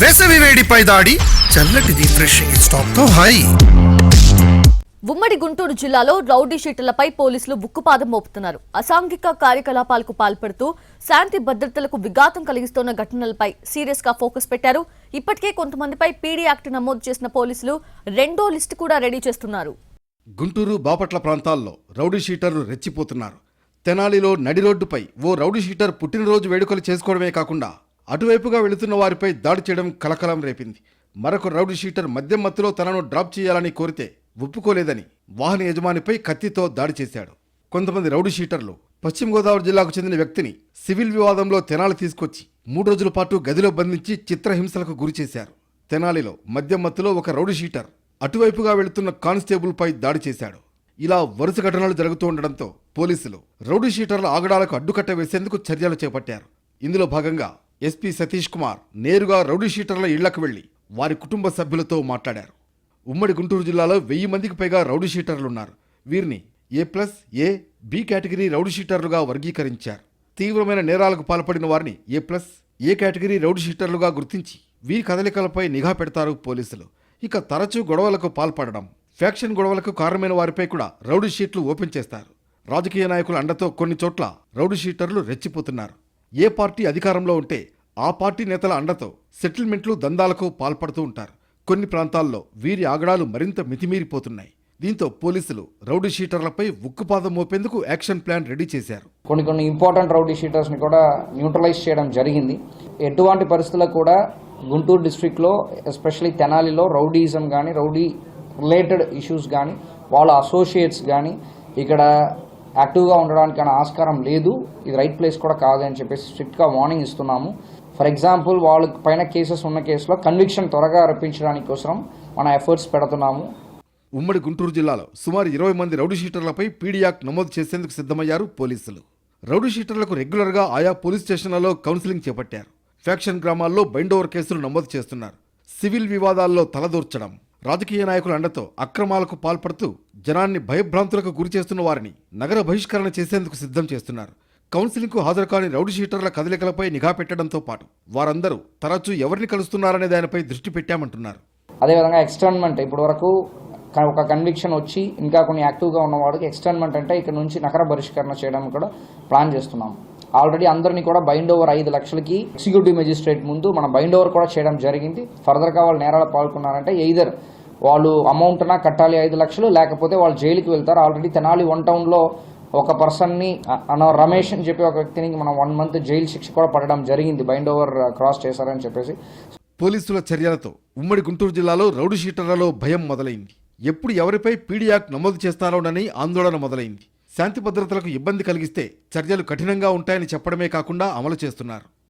వేసవి వేడిపై దాడి. చల్లటి రిఫ్రెషింగ్ స్టాప్తో హై. ఉమ్మడి గుంటూరు జిల్లాలో రౌడీ షీటర్లపై పోలీసులు ఉక్కుపాదం మోపుతున్నారు. అసాంఘిక కార్యకలాపాలకు పాల్పడుతూ శాంతి భద్రతలకు విఘాతం కలిగిస్తున్న ఘటనలపై సీరియస్గా ఫోకస్ పెట్టారు. ఇప్పటికే కొంతమందిపై పీడీ యాక్ట్ నమోదు చేసిన పోలీసులు రెండో లిస్టు కూడా రెడీ చేస్తున్నారు. గుంటూరు బాపట్ల ప్రాంతాల్లో రౌడీ షీటర్లు రెచ్చిపోతున్నారు. తెనాలిలో నడి రోడ్డుపై ఓ రౌడీ షీటర్ పుట్టినరోజు వేడుకలు చేసుకోవడమే కాకుండా అటువైపుగా వెళుతున్న వారిపై దాడి చేయడం కలకలం రేపింది. మరొక రౌడీ షీటర్ మద్యం మత్తులో తనను డ్రాప్ చేయాలని కోరితే ఒప్పుకోలేదని వాహన యజమానిపై కత్తితో దాడి చేశాడు. కొంతమంది రౌడీ షీటర్లు పశ్చిమ గోదావరి జిల్లాకు చెందిన వ్యక్తిని సివిల్ వివాదంలో తెనాలి తీసుకొచ్చి మూడు రోజుల పాటు గదిలో బంధించి చిత్రహింసలకు గురిచేశారు తెనాలిలో మద్యం మత్తులో ఒక రౌడీ షీటర్ అటువైపుగా వెళుతున్న కానిస్టేబుల్పై దాడి చేశాడు. ఇలా వరుస ఘటనలు జరుగుతూ ఉండడంతో పోలీసులు రౌడీ షీటర్ల ఆగడాలకు అడ్డుకట్ట వేసేందుకు చర్యలు చేపట్టారు. ఇందులో భాగంగా ఎస్పీ సతీష్ కుమార్ నేరుగా రౌడీ షీటర్ల ఇళ్ళకు వెళ్ళి వారి కుటుంబ సభ్యులతో మాట్లాడారు. ఉమ్మడి గుంటూరు జిల్లాలో వెయ్యి మందికి పైగా రౌడీ షీటర్లున్నారు. వీరిని A plus A B category rowdy షీటర్లుగా వర్గీకరించారు. తీవ్రమైన నేరాలకు పాల్పడిన వారిని A plus A category rowdy షీటర్లుగా గుర్తించి వీరి కదలికలపై నిఘా పెడతారు పోలీసులు. ఇక తరచూ గొడవలకు పాల్పడడం ఫ్యాక్షన్ గొడవలకు కారణమైన వారిపై కూడా రౌడీ షీట్లు ఓపెన్ చేస్తారు. రాజకీయ నాయకుల అండతో కొన్ని చోట్ల రౌడీ షీటర్లు రెచ్చిపోతున్నారు. ఏ పార్టీ అధికారంలో ఉంటే ఆ పార్టీ నేతల అండతో సెటిల్మెంట్లు దందాలకు పాల్పడుతూ ఉంటారు. కొన్ని ప్రాంతాల్లో వీరి ఆగడాలు మరింత మితిమీరిపోతున్నాయి. దీంతో పోలీసులు రౌడీ షీటర్లపై ఉక్కుపాదం మోపేందుకు యాక్షన్ ప్లాన్ రెడీ చేశారు. కొన్ని కొన్ని ఇంపార్టెంట్ రౌడీ షీటర్స్ని కూడా న్యూట్రలైజ్ చేయడం జరిగింది. ఎటువంటి పరిస్థితుల్లో కూడా గుంటూరు డిస్ట్రిక్ట్లో ఎస్పెషలీ తెనాలిలో రౌడీజం కానీ రౌడీ రిలేటెడ్ ఇష్యూస్ కానీ వాళ్ళ అసోసియేట్స్ కానీ ఇక్కడ యాక్టివ్గా ఉండడానికి ఆస్కారం లేదు. ఇది రైట్ ప్లేస్ కూడా కాదని చెప్పేసి స్ట్రిక్ట్గా వార్నింగ్ ఇస్తున్నాము. ఫర్ ఎగ్జాంపుల్ వాళ్ళ పైన కేసెస్ ఉన్న కేసులో కన్విక్షన్ త్వరగా రప్పించడానికి కోసం మన ఎఫర్ట్స్ పెడుతున్నాము. ఉమ్మడి గుంటూరు జిల్లాలో సుమారు ఇరవై మంది రౌడీ షీటర్లపై నమోదు చేసేందుకు సిద్ధమయ్యారు పోలీసులు. రౌడీ షీటర్లకు రెగ్యులర్గా ఆయా పోలీస్ స్టేషన్లలో కౌన్సిలింగ్ చేపట్టారు. ఫ్యాక్షన్ గ్రామాల్లో బైండోవర్ కేసులు నమోదు చేస్తున్నారు. సివిల్ వివాదాల్లో తలదూర్చడం రాజకీయ నాయకుల అండతో అక్రమాలకు పాల్పడుతూ జనాన్ని భయభ్రాంతులకు గురి చేస్తున్న వారిని నగర బహిష్కరణ చేసేందుకు సిద్ధం చేస్తున్నారు. కౌన్సిలింగ్కు హాజరు కాని రౌడీ షీటర్ల కదలికలపై నిఘా పెట్టడంతో పాటు వారందరూ తరచూ ఎవరిని కలుస్తున్నారనే దానిపై దృష్టి పెట్టామంటున్నారు. అదేవిధంగా ఎక్స్టర్న్మెంట్ ఇప్పటి వరకు ఒక కన్విక్షన్ వచ్చి ఇంకా కొన్ని యాక్టివ్గా ఉన్నవాడికి ఎక్స్టర్న్మెంట్ అంటే ఇక్కడ నుంచి నగర బహిష్కరణ చేయడం కూడా ప్లాన్ చేస్తున్నాం. ఆల్రెడీ అందరినీ కూడా బైండ్ ఓవర్ ఐదు లక్షలకి ఎగ్జిక్యూటివ్ మెజిస్ట్రేట్ ముందు మన బైండ్ ఓవర్ కూడా చేయడం జరిగింది. ఫర్దర్గా వాళ్ళు నేరాలు పాల్గొన్నారంటే ఎయిదర్ వాళ్ళు అమౌంట్నా కట్టాలి ఐదు లక్షలు లేకపోతే వాళ్ళు జైలుకి వెళ్తారు. ఆల్రెడీ తెనాలి వన్ టౌన్లో ఒక పర్సన్ని అన్న రమేష్ అని చెప్పి ఒక వ్యక్తిని మనం వన్ మంత్ జైలు శిక్ష కూడా పడడం జరిగింది. బైండ్ ఓవర్ క్రాస్ చేశారని చెప్పేసి. పోలీసుల చర్యలతో ఉమ్మడి గుంటూరు జిల్లాలో రౌడీ షీటర్లలో భయం మొదలైంది. ఎప్పుడు ఎవరిపై పీడియాక్ నమోదు చేస్తారోనని ఆందోళన మొదలైంది. శాంతి భద్రతలకు ఇబ్బంది కలిగిస్తే చర్యలు కఠినంగా ఉంటాయని చెప్పడమే కాకుండా అమలు చేస్తున్నారు.